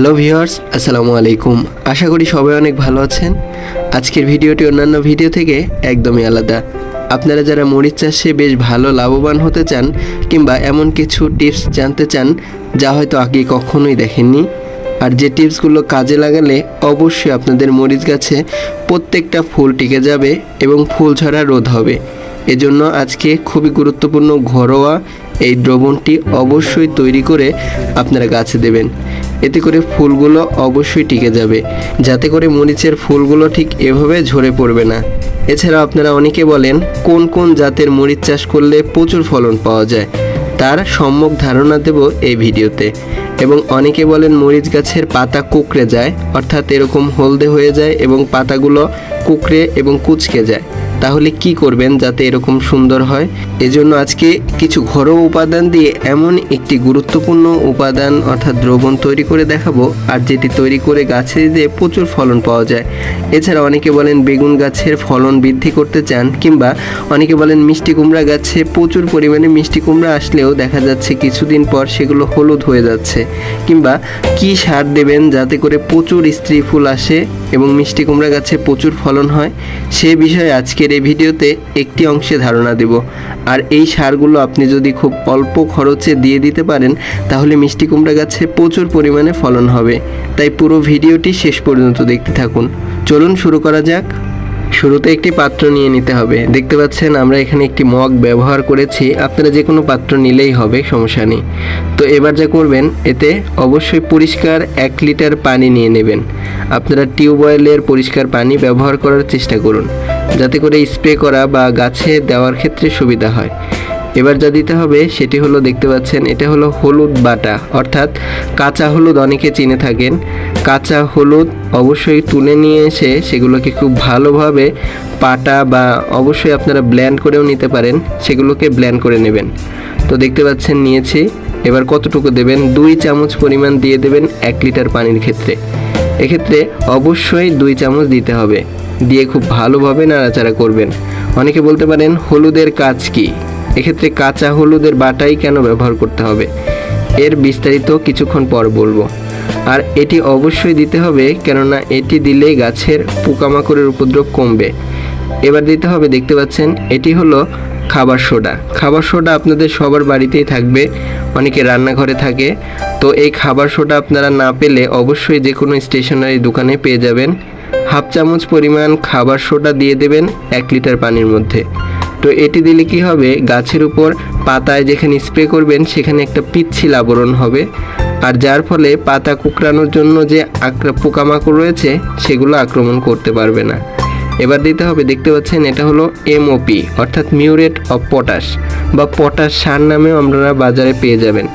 Hello viewers, আসসালামু আলাইকুম। আশা করি সবাই অনেক ভালো আছেন। আজকের ভিডিওটি অন্যান্য ভিডিও থেকে একদমই আলাদা। আপনারা যারা মরিচ চাষে বেশ ভালো লাভবান হতে চান কিংবা এমন কিছু টিপস জানতে চান, যা হয়তো আগে কখনোই দেখেননি, আর যে টিপসগুলো কাজে লাগালে অবশ্যই আপনাদের মরিচ গাছে প্রত্যেকটা ফুল টিকে যাবে এবং ফুল ঝরা রোধ হবে। এজন্য আজকে খুবই গুরুত্বপূর্ণ ঘরোয়া এই দ্রবণটি অবশ্যই তৈরি করে আপনারা গাছে দেবেন। এতে করে ফুলগুলো অবশ্যই টিকে যাবে। যাতে করে মরিচের ফুলগুলো ঠিক এভাবে ঝরে পড়বে না। এছাড়া আপনারা অনেকে বলেন, কোন কোন জাতের মরিচ চাষ করলে প্রচুর ফলন পাওয়া যায়? তার সম্যক ধারণা দেব এই ভিডিওতে। এবং অনেকে বলেন, মরিচ গাছের পাতা কুকড়ে যায়, অর্থাৎ এরকম হলদে হয়ে যায় এবং পাতাগুলো কুকড়ে এবং কুচকে যায়। তাহলে কি করবেন যাতে এরকম সুন্দর হয়? এজন্য আজকে কিছু ঘরোয়া উপাদান দিয়ে এমন একটি গুরুত্বপূর্ণ উপাদান, অর্থাৎ দ্রবণ তৈরি করে দেখাবো, আর যেটি তৈরি করে গাছে দিয়ে প্রচুর ফলন পাওয়া যায়। এছাড়া অনেকে বলেন বেগুন গাছের ফলন বৃদ্ধি করতে চান, কিংবা অনেকে বলেন মিষ্টি কুমড়া গাছে প্রচুর পরিমাণে মিষ্টি কুমড়া আসলেও দেখা যাচ্ছে কিছুদিন পর সেগুলো হলুদ হয়ে যাচ্ছে। কিংবা কি সার দেবেন যাতে করে প্রচুর স্ত্রী ফুল আসে এবং মিষ্টি কুমড়া গাছে প্রচুর ফলন হয়? সে বিষয়ে আজকের এই ভিডিওতে একটি অংশে ধারণা দেব। আর এই সারগুলো আপনি যদি খুব অল্প খরচে দিয়ে দিতে পারেন, তাহলে মিষ্টি কুমড়া গাছে প্রচুর পরিমাণে ফলন হবে। তাই পুরো ভিডিওটি শেষ পর্যন্ত দেখতে থাকুন। চলুন শুরু করা যাক। শুরুতে একটি পাত্র নিয়ে নিতে হবে। দেখতে পাচ্ছেন, আমরা এখানে একটি মগ ব্যবহার করেছি। আপনারা যে কোনো পাত্র নিলেই হবে, সমস্যা নেই। তো এবার যা করবেন, এতে অবশ্যই পরিষ্কার এক লিটার পানি নিয়ে নেবেন। আপনারা টিউবওয়েলের পরিষ্কার পানি ব্যবহার করার চেষ্টা করুন। যাতে করে স্প্রে করা বা গাছে দেওয়ার ক্ষেত্রে সুবিধা হয়। এবার যা দিতে হবে সেটি হলো, দেখতে পাচ্ছেন, এটা হলো হলুদ বাটা। অর্থাৎ কাঁচা হলুদ অনেকে চিনে থাকেন। কাঁচা হলুদ অবশ্যই তুলে নিয়ে এসে সেগুলোকে খুব ভালোভাবে পাটা বা অবশ্যই আপনারা ব্ল্যান্ড করেও নিতে পারেন, সেগুলোকে ব্ল্যান্ড করে নেবেন। তো দেখতে পাচ্ছেন, নিয়েছি। এবার কতটুকু দেবেন? দুই চামচ পরিমাণ দিয়ে দেবেন এক লিটার পানির ক্ষেত্রে। এক্ষেত্রে অবশ্যই দুই চামচ দিতে হবে। দিয়ে খুব ভালোভাবে নাড়াচাড়া করবেন। অনেকে বলতে পারেন, হলুদের কাজ কি? এক্ষেত্রে কাঁচা হলুদের বাটাই কেন ব্যবহার করতে হবে? এর বিস্তারিত কিছুক্ষণ পর বলব। আর এটি অবশ্যই দিতে হবে, কেননা এটি দিলে গাছের পোকামাকড়ের উপদ্রব কমবে। এবার দিতে হবে, দেখতে পাচ্ছেন, এটি হলো খাবার সোডা। খাবার সোডা আপনাদের সবার বাড়িতেই থাকবে, অনেকে রান্নাঘরে থাকে। তো এই খাবার সোডা আপনারা না পেলে অবশ্যই যে কোনো স্টেশনারি দোকানে পেয়ে যাবেন। হাফ চামচ পরিমাণ খাবার সোডা দিয়ে দেবেন এক লিটার পানির মধ্যে। তো এটি দিলে কি হবে? গাছের উপর পাতায় যেখানে স্প্রে করবেন, সেখানে একটা পিচ্ছিল আবরণ হবে। আর যার ফলে পাতা কুকরানোর জন্য যে আক্রা পোকামাকড় রয়েছে, সেগুলো আক্রমণ করতে পারবে না। এবার দিতে হবে, দেখতে পাচ্ছেন, এটা হলো এমওপি অর্থাৎ মিউরেট অফ পটাশ, বা পটাশ সার নামেও আপনারা বাজারে পেয়ে যাবেন।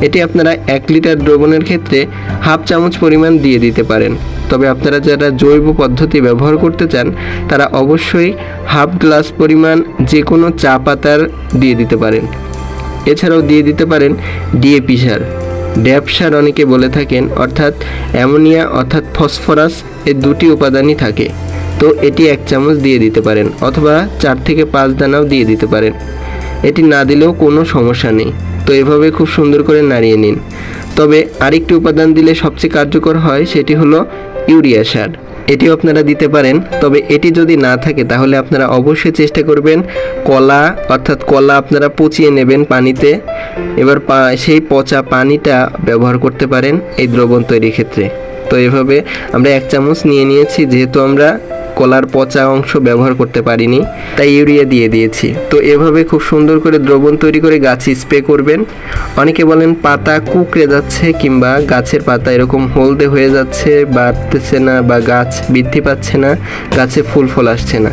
এটি আপনারা এক লিটার দ্রবণের ক্ষেত্রে হাফ চামচ পরিমাণ দিয়ে দিতে পারেন। তবে আপনারা যারা জৈব পদ্ধতি ব্যবহার করতে চান, তারা অবশ্যই হাফ গ্লাস পরিমাণ যে কোনো চা পাতার দিয়ে দিতে পারেন। এছাড়াও দিয়ে দিতে পারেন ডিএপি সার। ড্যাপ সার অনেকে বলে থাকেন, অর্থাৎ অ্যামোনিয়া অর্থাৎ ফসফরাস এর দুটি উপাদানই থাকে। তো এটি এক চামচ দিয়ে দিতে পারেন, অথবা চার থেকে পাঁচ দানাও দিয়ে দিতে পারেন। এটি না দিলেও কোনো সমস্যা নেই। তো এভাবে খুব সুন্দর করে নাড়িয়ে নিন। তবে আরেকটি উপাদান দিলে সবচেয়ে কার্যকর হয় সেটি হলো ইউরিয়া সার। এটিও আপনারা দিতে পারেন, তবে এটি যদি না থাকে তাহলে আপনারা অবশ্যই চেষ্টা করবেন কলা, অর্থাৎ কলা আপনারা পচিয়ে নেবেন পানিতে। এবার সেই পচা পানিটা ব্যবহার করতে পারেন এই দ্রবণ তৈরির ক্ষেত্রে। তো এভাবে আমরা এক চামচ নিয়ে নিয়েছি, যেহেতু আমরা কলার পচা অংশ ব্যবহার করতে পারিনি, তাই ইউরিয়া দিয়ে দিয়েছি। তো এভাবে খুব সুন্দর করে দ্রবণ তৈরি করে গাছে স্প্রে করবেন। অনেকে বলেন পাতা কুকড়ে যাচ্ছে কিংবা গাছের পাতা এরকম হলদে হয়ে যাচ্ছে, বাড়তেছে না বা গাছ বৃদ্ধি পাচ্ছে না, গাছে ফুল ফল আসছে না।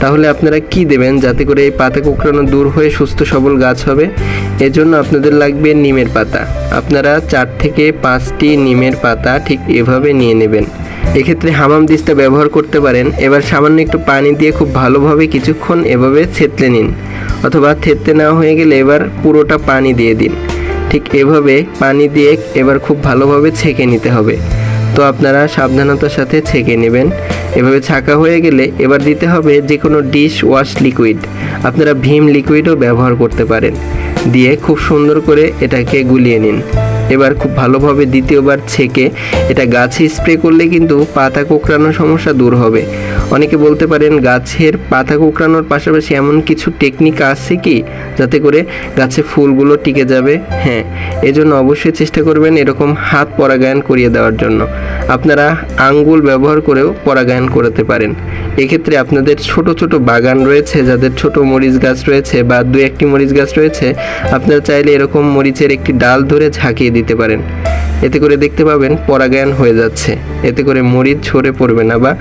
তাহলে আপনারা কি দেবেন যাতে করে এই পাতা কুকড়ানো দূর হয়ে সুস্থ সবল গাছ হবে? এজন্য আপনাদের লাগবে নিমের পাতা। আপনারা চার থেকে পাঁচটি নিমের পাতা ঠিক এভাবে নিয়ে নেবেন। এক্ষেত্রে হামাম দিস্তা ব্যবহার করতে পারেন। এবার সামান্য একটু পানি দিয়ে খুব ভালোভাবে কিছুক্ষণ এভাবে থেতলে নিন। অথবা থেতলে নেওয়া হয়ে গেলে এবার পুরোটা পানি দিয়ে দিন। ঠিক এভাবে পানি দিয়ে এবার খুব ভালোভাবে ছেঁকে নিতে হবে। তো আপনারা সাবধানতার সাথে ছেঁকে নেবেন। এভাবে ছাকা হয়ে গেলে এবার দিতে হবে যে কোনো ডিশ ওয়াশ লিকুইড। আপনারা ভীম লিকুইডও ব্যবহার করতে পারেন। দিয়ে খুব সুন্দর করে এটাকে গুলিয়ে নিন। এবার খুব ভালোভাবে দ্বিতীয়বার ছেঁকে এটা গাছে স্প্রে করলে কিন্তু পাতা কোঁকড়ানোর সমস্যা দূর হবে। অনেকে বলতে পারেন গাছের পাতা কোঁকড়ানোর পাশাপাশি এমন কিছু টেকনিক আছে কি? যাতে করে গাছে ফুলগুলো টিকে যাবে? হ্যাঁ এজন্য অবশ্যই চেষ্টা করবেন এরকম হাত পরাগায়ন করিয়ে দেওয়ার জন্য। আপনারা আঙ্গুল ব্যবহার করেও পরাগায়ন করতে পারেন। এক্ষেত্রে আপনাদের ছোট ছোট বাগান রয়েছে, যাদের ছোট মরিচ গাছ রয়েছে বা দু একটি মরিচ গাছ রয়েছে, আপনারা চাইলে এরকম মরিচের একটি ডাল ধরে ঝাঁকিয়ে দিতে পারেন। এতে করে দেখতে পাবেন পরাগায়ন হয়ে যাচ্ছে। এতে করে মরিচ ঝরে পড়বে না বা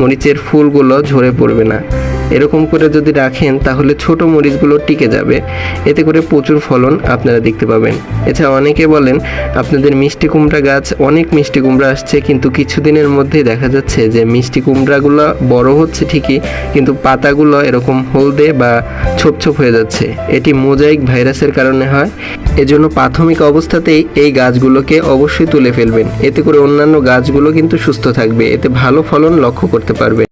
মরিচের ফুলগুলো ঝরে পড়বে না। এরকম করে যদি রাখেন, তাহলে ছোট মরিচগুলো টিকে যাবে। এতে করে প্রচুর ফলন আপনারা দেখতে পাবেন। এছাড়া অনেকে বলেন, আপনাদের মিষ্টি কুমড়া গাছ, অনেক মিষ্টি কুমড়া আসছে, কিন্তু কিছুদিনের মধ্যেই দেখা যাচ্ছে যে মিষ্টি কুমড়াগুলো বড় হচ্ছে ঠিকই, কিন্তু পাতাগুলো এরকম হলদে বা ছোপ ছোপ হয়ে যাচ্ছে। এটি মোজাইক ভাইরাসের কারণে হয়। এজন্য প্রাথমিক অবস্থাতেই এই গাছগুলোকে অবশ্যই তুলে ফেলবেন। এতে করে অন্যান্য গাছগুলো কিন্তু সুস্থ থাকবে। এতে ভালো ফলন লক্ষ্য করতে পারবে